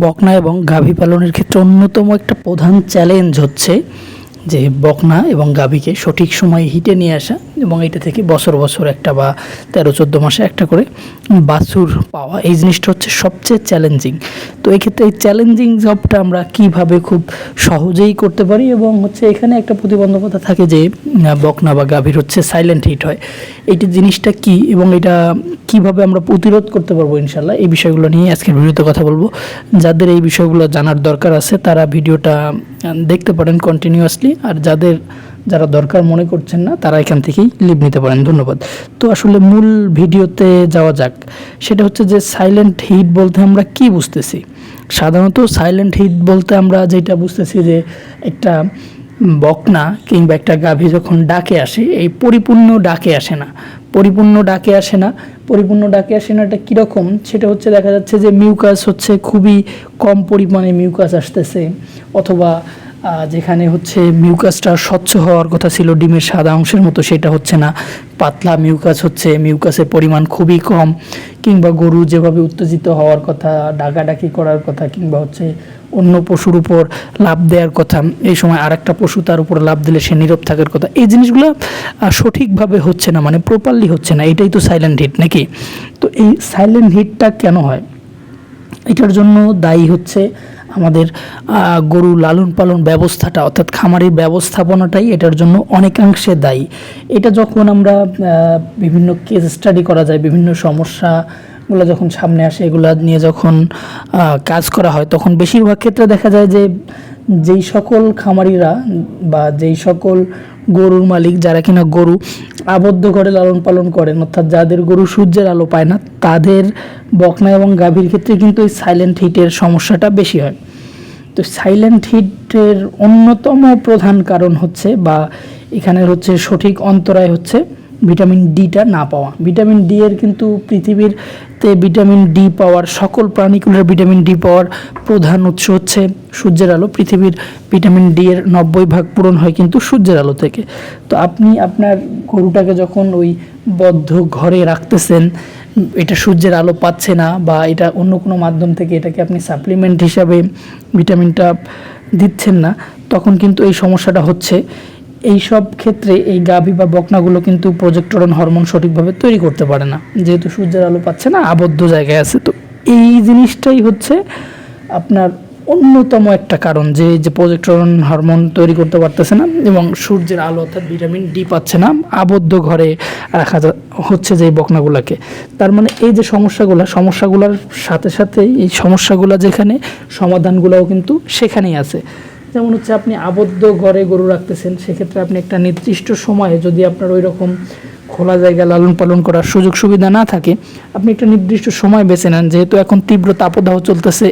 বকনা এবং গাভী পালনের ক্ষেত্রে অন্যতম একটা প্রধান চ্যালেঞ্জ হচ্ছে যে বকনা এবং গাভীকে সঠিক সময়ে হিটে নিয়ে আসা। এবং এটা থেকে বছর বছর একটা বা তেরো, চোদ্দ মাসে একটা করে বাছুর পাওয়া। এই জিনিসটা হচ্ছে সবচেয়ে চ্যালেঞ্জিং তো এক্ষেত্রে এই চ্যালেঞ্জিং জবটা আমরা কীভাবে খুব সহজেই করতে পারি এবং হচ্ছে এখানে একটা প্রতিবন্ধকতা থাকে যে, বকনা বা গাভীর হচ্ছে সাইলেন্ট হিট হয়। এইটি জিনিসটা কি এবং এটা কীভাবে আমরা প্রতিরোধ করতে পারব ইনশাল্লাহ এই বিষয়গুলো নিয়ে আজকের ভিডিওতে কথা বলব। যাদের এই বিষয়গুলো জানার দরকার আছে, তারা ভিডিওটা দেখতে পারেন কন্টিনিউয়াসলি আর যাদের যারা দরকার মনে করছেন না, তারা এখান থেকেই লিভ নিতে পারেন। ধন্যবাদ। তো আসলে মূল ভিডিওতে যাওয়া যাক। সেটা হচ্ছে যে সাইলেন্ট হিট বলতে আমরা কি বুঝতেছি? সাধারণত সাইলেন্ট হিট বলতে আমরা যেটা বুঝতেছি যে একটা বকনা কিংবা একটা গাভী যখন ডাকে আসে, এই পরিপূর্ণ ডাকে আসে না। পরিপূর্ণ ডাকে আসে না। পরিপূর্ণ ডাকে আসে না এটা কীরকম? সেটা হচ্ছে দেখা যাচ্ছে যে মিউকাস হচ্ছে খুবই কম পরিমাণে মিউকাস আসতেছে, অথবা যেখানে হচ্ছে মিউকাসটা স্বচ্ছ হওয়ার কথা ছিল, ডিমের সাদা অংশের মতো, সেটা হচ্ছে না। পাতলা মিউকাস হচ্ছে, মিউকাসের পরিমাণ খুবই কম। কিংবা গরু যেভাবে উত্তেজিত হওয়ার কথা, ডাকাডাকি করার কথা, কিংবা হচ্ছে অন্য পশুর উপর লাভ দেওয়ার কথা, এই সময় আরেকটা পশু তার উপর লাভ দিলে সে নীরব থাকার কথা, এই জিনিসগুলো সঠিকভাবে হচ্ছে না মানে প্রপারলি হচ্ছে না, এটাই তো সাইলেন্ট হিট নাকি? তো এই সাইলেন্ট হিটটা কেন হয়? এটার জন্য দায়ী হচ্ছে আমাদের গরু লালন পালন ব্যবস্থাটা, অর্থাৎ খামারের ব্যবস্থাপনাটাই এটার জন্য অনেকাংশে দায়ী। এটা যখন আমরা বিভিন্ন কেস স্টাডি করা যায়, বিভিন্ন সমস্যা সমস্যাগুলো যখন সামনে আসে, এগুলা নিয়ে যখন কাজ করা হয়, তখন বেশিরভাগ ক্ষেত্রে দেখা যায় যে যেই সকল খামারিরা বা যেই সকল গরুর মালিক যারা কিনা গরু আবদ্ধ করে লালন পালন করেন, অর্থাৎ যাদের গরু সূর্যের আলো পায় না, তাদের বকনা এবং গাভীর ক্ষেত্রে কিন্তু এই সাইলেন্ট হিটের সমস্যাটা বেশি হয়। তো সাইলেন্ট হিটের অন্যতম প্রধান কারণ হচ্ছে বা এখানের হচ্ছে সঠিক অন্তরায় হচ্ছে ভিটামিন ডিটা না পাওয়া। ভিটামিন ডি এর কিন্তু পৃথিবীরতে ভিটামিন ডি পাওয়ার, সকল প্রাণীকুলের ভিটামিন ডি পাওয়ার প্রধান উৎস হচ্ছে সূর্যের আলো। পৃথিবীর ভিটামিন ডি এর নব্বই ভাগ পূরণ হয় কিন্তু সূর্যের আলো থেকে। তো আপনি আপনার গরুটাকে যখন ওই বদ্ধ ঘরে রাখতেছেন, এটা সূর্যের আলো পাচ্ছে না বা এটা অন্য কোনো মাধ্যম থেকে এটাকে আপনি সাপ্লিমেন্ট হিসাবে ভিটামিনটা দিচ্ছেন না, তখন কিন্তু এই সমস্যাটা হচ্ছে। এই সব ক্ষেত্রে এই গাভী বা বকনাগুলো কিন্তু প্রজেক্টরন হরমোন সঠিকভাবে তৈরি করতে পারে না। যেহেতু সূর্যের আলো পাচ্ছে না, আবদ্ধ জায়গায় আছে, তো এই জিনিসটাই হচ্ছে আপনার অন্যতম একটা কারণ যে যে প্রজেক্টরন হরমোন তৈরি করতে পারতেছে না এবং সূর্যের আলো অর্থাৎ ভিটামিন ডি পাচ্ছে না, আবদ্ধ ঘরে রাখা হচ্ছে যে বকনাগুলোকে। তার মানে এই যে সমস্যাগুলো, সমস্যাগুলোর সাথে সাথে এই সমস্যাগুলো যেখানে, সমাধানগুলোও কিন্তু সেখানেই আছে। যেমন হচ্ছে আপনি আবদ্ধ ঘরে গরু রাখতেছেন, সেক্ষেত্রে আপনি একটা নির্দিষ্ট সময়ে যদি আপনার ওই রকম খোলা জায়গা লালন পালন করার সুযোগ সুবিধা না থাকে, আপনি একটা নির্দিষ্ট সময় বেছে নেন। যেহেতু এখন তীব্র তাপদাহ চলতেছে,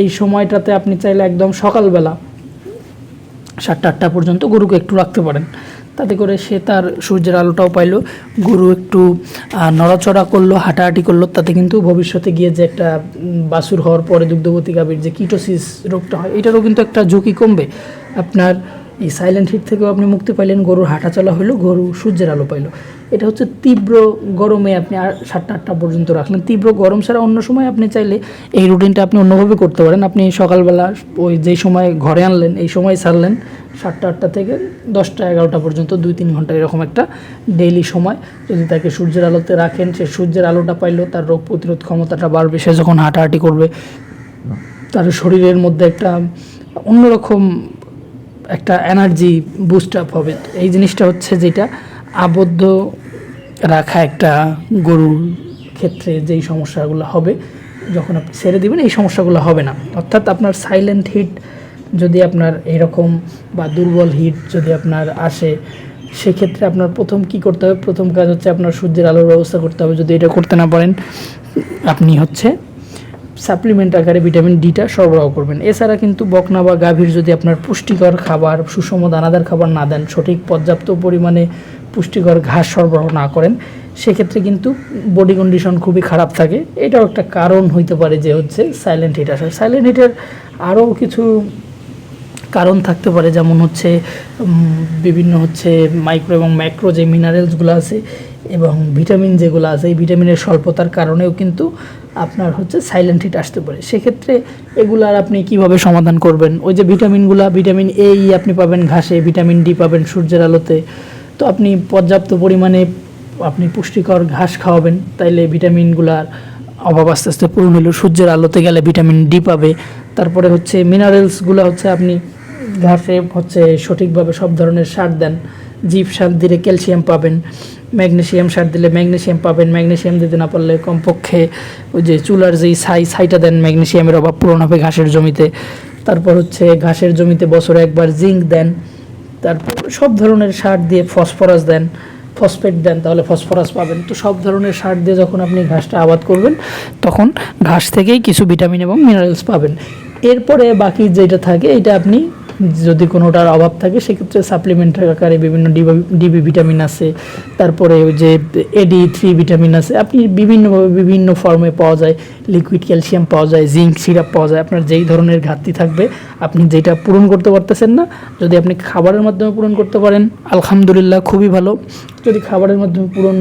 এই সময়টাতে আপনি চাইলে একদম সকালবেলা সাতটা, আটটা পর্যন্ত গরুকে একটু রাখতে পারেন। তাতে করে সে তার সূর্যের আলোটাও পাইলো, গরু একটু নড়াচড়া করল, হাঁটাহাঁটি করল, তাতে কিন্তু ভবিষ্যতে গিয়ে যে একটা বাসুর হওয়ার পরে দুগ্ধবতী গাভীর যে কিটোসিস রোগটা হয়, এটারও কিন্তু একটা ঝুঁকি কমবে। আপনার এই সাইলেন্ট হিট থেকেও আপনি মুক্তি পাইলেন, গরুর হাঁটা চলা হলো গরু সূর্যের আলো পাইলো। এটা হচ্ছে তীব্র গরমে আপনি আর সাতটা আটটা পর্যন্ত রাখলেন। তীব্র গরম ছাড়া অন্য সময় আপনি চাইলে এই রুটিনটা আপনি অন্যভাবে করতে পারেন। আপনি সকালবেলা ওই যেই সময় ঘরে আনলেন, এই সময় ছাড়লেন, সাতটা আটটা থেকে দশটা এগারোটা পর্যন্ত, দুই তিন ঘণ্টা এরকম একটা ডেইলি সময়। যদি তাকে সূর্যের আলোতে রাখেন, সে সূর্যের আলোটা পাইলো, তার রোগ প্রতিরোধ ক্ষমতাটা বাড়বে, সে যখন হাঁটাহাঁটি করবে, তার শরীরের মধ্যে একটা অন্যরকম একটা এনার্জি বুস্ট আপ হবে। এই জিনিসটা হচ্ছে যেটা আবদ্ধ রাখা একটা গরুর ক্ষেত্রে যেই সমস্যাগুলো হবে, যখন আপনি ছেড়ে দিবেন, এই সমস্যাগুলো হবে না। অর্থাৎ আপনার সাইলেন্ট হিট যদি আপনার এরকম বা দুর্বল হিট যদি আপনার আসে, সেক্ষেত্রে আপনার প্রথম কি করতে হবে? প্রথম কাজ হচ্ছে আপনার সূর্যের আলোর ব্যবস্থা করতে হবে। যদি এটা করতে না পারেন, আপনি হচ্ছে সাপ্লিমেন্ট আকারে ভিটামিন ডিটা সরবরাহ করবেন। এছাড়া কিন্তু বকনা বা গাভীর যদি আপনার পুষ্টিকর খাবার, সুষম দানাদার খাবার না দেন, সঠিক পর্যাপ্ত পরিমাণে পুষ্টিকর ঘাস সরবরাহ না করেন, সেক্ষেত্রে কিন্তু বডি কন্ডিশন খুবই খারাপ থাকে। এটাও একটা কারণ হইতে পারে যে হচ্ছে সাইলেন্ট হিট আসার সাইলেন্ট হিটের আরও কিছু কারণ থাকতে পারে, যেমন হচ্ছে বিভিন্ন হচ্ছে মাইক্রো এবং ম্যাক্রো যে মিনারেলসগুলো আছে এবং ভিটামিন যেগুলো আছে, এই ভিটামিনের স্বল্পতার কারণেও কিন্তু আপনার হচ্ছে সাইলেন্ট হিট আসতে পারে। সেক্ষেত্রে এগুলার আপনি কীভাবে সমাধান করবেন? ওই যে ভিটামিনগুলা, ভিটামিন এ ই আপনি পাবেন ঘাসে, ভিটামিন ডি পাবেন সূর্যের আলোতে। তো আপনি পর্যাপ্ত পরিমাণে আপনি পুষ্টিকর ঘাস খাওয়াবেন, তাইলে ভিটামিনগুলার অভাব আস্তে আস্তে পূরণ হলো সূর্যের আলোতে গেলে ভিটামিন ডি পাবে। তারপরে হচ্ছে মিনারেলসগুলো হচ্ছে আপনি ঘাসে হচ্ছে সঠিকভাবে সব ধরনের সার দেন। জিপ সার দিলে ক্যালসিয়াম পাবেন। ম্যাগনেসিয়াম সার দিলে ম্যাগনেশিয়াম পাবেন, ম্যাগনেশিয়াম দিতে না পারলে কমপক্ষে ওই যে চুলার যেই ছাই, ছাইটা দেন ম্যাগনেশিয়ামের অভাব পূরণ হবে ঘাসের জমিতে। তারপর হচ্ছে ঘাসের জমিতে বছরে একবার জিঙ্ক দেন, তারপর সব ধরনের সার দিয়ে ফসফরাস দেন, ফসফেট দেন, তাহলে ফসফরাস পাবেন। তো সব ধরনের সার দিয়ে যখন আপনি ঘাসটা আবাদ করবেন, তখন ঘাস থেকেই কিছু ভিটামিন এবং মিনারেলস পাবেন। এরপরে বাকি যেটা থাকে, এটা আপনি যদি কোনোটার অভাব থাকে, সেক্ষেত্রে সাপ্লিমেন্টারি আকারে বিভিন্ন ডিবি ভিটামিন আছে। তারপরে যে এডি থ্রি ভিটামিন আছে। আপনি বিভিন্নভাবে বিভিন্ন ফর্মে পাওয়া যায়। লিকুইড ক্যালসিয়াম পাওয়া যায় জিঙ্ক সিরাপ পাওয়া যায়। আপনার যেই ধরনের ঘাটতি থাকবে, আপনি যেটা পূরণ করতে পারতেছেন না, যদি আপনি খাবারের মাধ্যমে পূরণ করতে পারেন, আলহামদুলিল্লাহ খুবই ভালো। যদি খাবারের মাধ্যমে পূরণ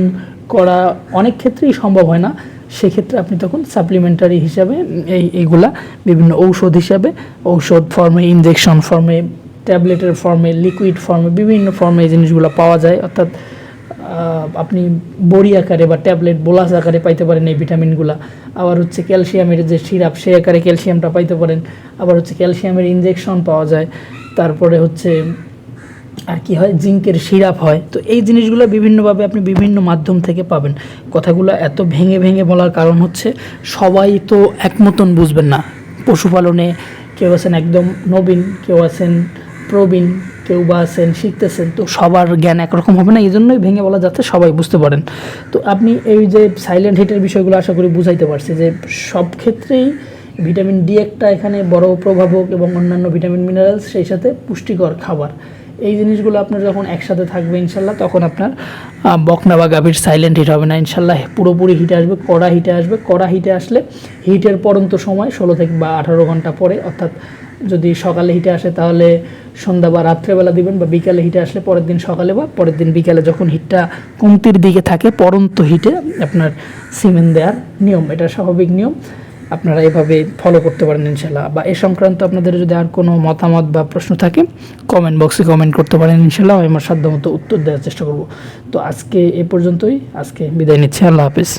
করা অনেক ক্ষেত্রেই সম্ভব হয় না সেক্ষেত্রে আপনি তখন সাপ্লিমেন্টারি হিসাবে এই, এইগুলা বিভিন্ন ঔষধ হিসাবে, ঔষধ ফর্মে ইনজেকশন ফর্মে ট্যাবলেটের ফর্মে লিকুইড ফর্মে বিভিন্ন ফর্মে এই জিনিসগুলো পাওয়া যায়। অর্থাৎ আপনি বড়ি আকারে বা ট্যাবলেট বোলাস আকারে পাইতে পারেন এই ভিটামিনগুলো আবার হচ্ছে ক্যালসিয়ামের যে সিরাপ সে আকারে ক্যালসিয়ামটা পাইতে পারেন। আবার হচ্ছে ক্যালসিয়ামের ইনজেকশন পাওয়া যায়। তারপরে হচ্ছে আর কি হয়, জিঙ্কের সিরাপ হয়। তো এই জিনিসগুলো বিভিন্নভাবে আপনি বিভিন্ন মাধ্যম থেকে পাবেন। কথাগুলো এত ভেঙে ভেঙে বলার কারণ হচ্ছে, সবাই তো এক মতন বুঝবেন না। পশুপালনে কেউ আছেন একদম নবীন, কেউ আছেন প্রবীণ, কেউ বা আছেন শিখতেছেন, তো সবার জ্ঞান একরকম হবে না এই জন্যই ভেঙে বলা যাতে সবাই বুঝতে পারেন। তো আপনি এই যে সাইলেন্ট হিটের বিষয়গুলো আশা করি বুঝাইতে পারছি যে, সব ক্ষেত্রেই ভিটামিন ডি একটা এখানে বড় প্রভাবক এবং অন্যান্য ভিটামিন মিনারেলস সেই সাথে পুষ্টিকর খাবার। এই জিনিসগুলো আপনার যখন একসাথে থাকবে ইনশাল্লাহ, তখন আপনার বকনা বা গাভীর সাইলেন্ট হিট হবে না ইনশাল্লাহ। পুরোপুরি হিটে আসবে, কড়া হিটে আসবে। কড়া হিটে আসলে হিটের পরন্ত সময় ষোলো থেকে বা আঠারো ঘণ্টা পরে, অর্থাৎ যদি সকালে হিটে আসে তাহলে সন্ধ্যা বা রাত্রেবেলা দিবেন বা বিকালে হিটে আসলে পরের দিন সকালে বা পরের দিন বিকালে যখন হিটটা কমতির দিকে থাকে, পরন্ত হিটে আপনার সিমেন্ট দেওয়ার নিয়ম। এটা স্বাভাবিক নিয়ম। আপনারা এভাবে ফলো করতে পারেন ইনশাল্লাহ বা এ সংক্রান্ত আপনাদের যদি আর কোনো মতামত বা প্রশ্ন থাকে কমেন্ট বক্সে কমেন্ট করতে পারেন ইনশাল্লাহ আমি আমার সাধ্যমতো উত্তর দেওয়ার চেষ্টা করব। তো আজকে এ পর্যন্তই। আজকে বিদায় নিচ্ছি। আল্লাহ হাফিজ।